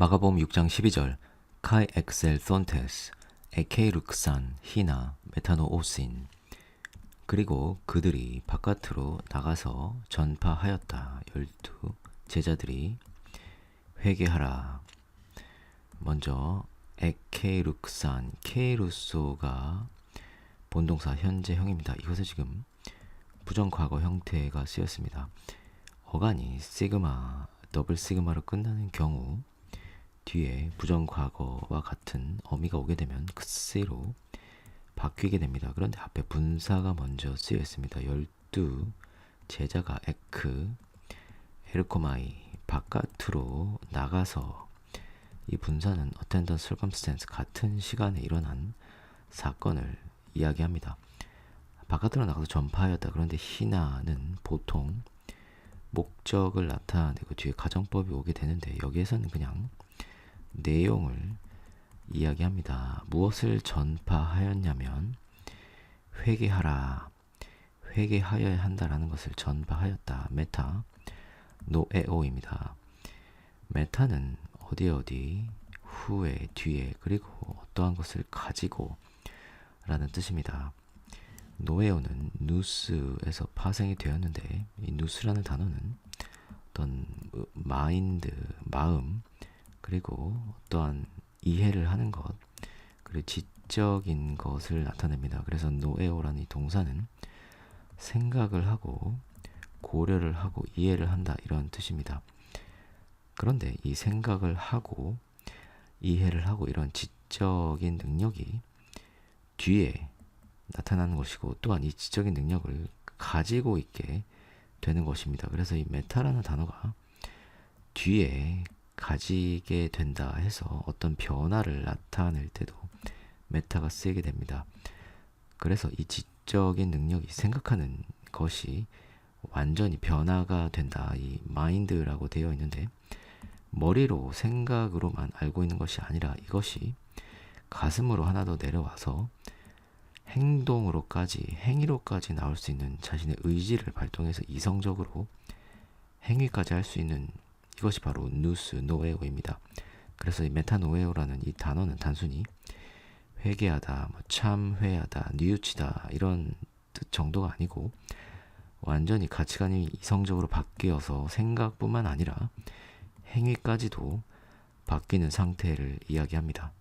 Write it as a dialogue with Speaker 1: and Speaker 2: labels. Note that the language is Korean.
Speaker 1: 마가복음 6장 12절 카이 엑셀 손테스 에케이 룩산 히나 메타노 오신 그리고 그들이 바깥으로 나가서 전파하였다. 열두 제자들이 회개하라. 먼저 에케이룩산 케이루소가 본동사 현재형입니다. 이것은 지금 부정과거 형태가 쓰였습니다. 어간이 시그마, 더블 시그마로 끝나는 경우 뒤에 부정과거와 같은 어미가 오게 되면 크스로 바뀌게 됩니다. 그런데 앞에 분사가 먼저 쓰여 있습니다. 열두 제자가 에크 에르코마이 바깥으로 나가서 이 분사는 attendant circumstance 같은 시간에 일어난 사건을 이야기합니다. 바깥으로 나가서 전파하였다. 그런데 희나는 보통 목적을 나타내고 뒤에 가정법이 오게 되는데 여기에서는 그냥 내용을 이야기합니다. 무엇을 전파하였냐면 회개하라. 회개하여야 한다라는 것을 전파하였다. 메타 노에오입니다. 메타는 어디 어디 후에 뒤에 그리고 어떠한 것을 가지고 라는 뜻입니다. 노에오는 누스에서 파생이 되었는데 이 누스라는 단어는 어떤 마인드, 마음 그리고 어떠한 이해를 하는 것 그리고 지적인 것을 나타냅니다. 그래서 노에오라는 이 동사는 생각을 하고 고려를 하고 이해를 한다 이런 뜻입니다. 그런데 이 생각을 하고 이해를 하고 이런 지적인 능력이 뒤에 나타나는 것이고 또한 이 지적인 능력을 가지고 있게 되는 것입니다. 그래서 이 메타라는 단어가 뒤에 가지게 된다 해서 어떤 변화를 나타낼 때도 메타가 쓰이게 됩니다. 그래서 이 지적인 능력이 생각하는 것이 완전히 변화가 된다. 이 마인드라고 되어 있는데 머리로 생각으로만 알고 있는 것이 아니라 이것이 가슴으로 하나 더 내려와서 행동으로까지 행위로까지 나올 수 있는 자신의 의지를 발동해서 이성적으로 행위까지 할 수 있는 이것이 바로 누스 노에오입니다. 그래서 이 메타노에오라는 이 단어는 단순히 회개하다, 뭐 참회하다, 뉘우치다 이런 뜻 정도가 아니고 완전히 가치관이 이성적으로 바뀌어서 생각뿐만 아니라 행위까지도 바뀌는 상태를 이야기합니다.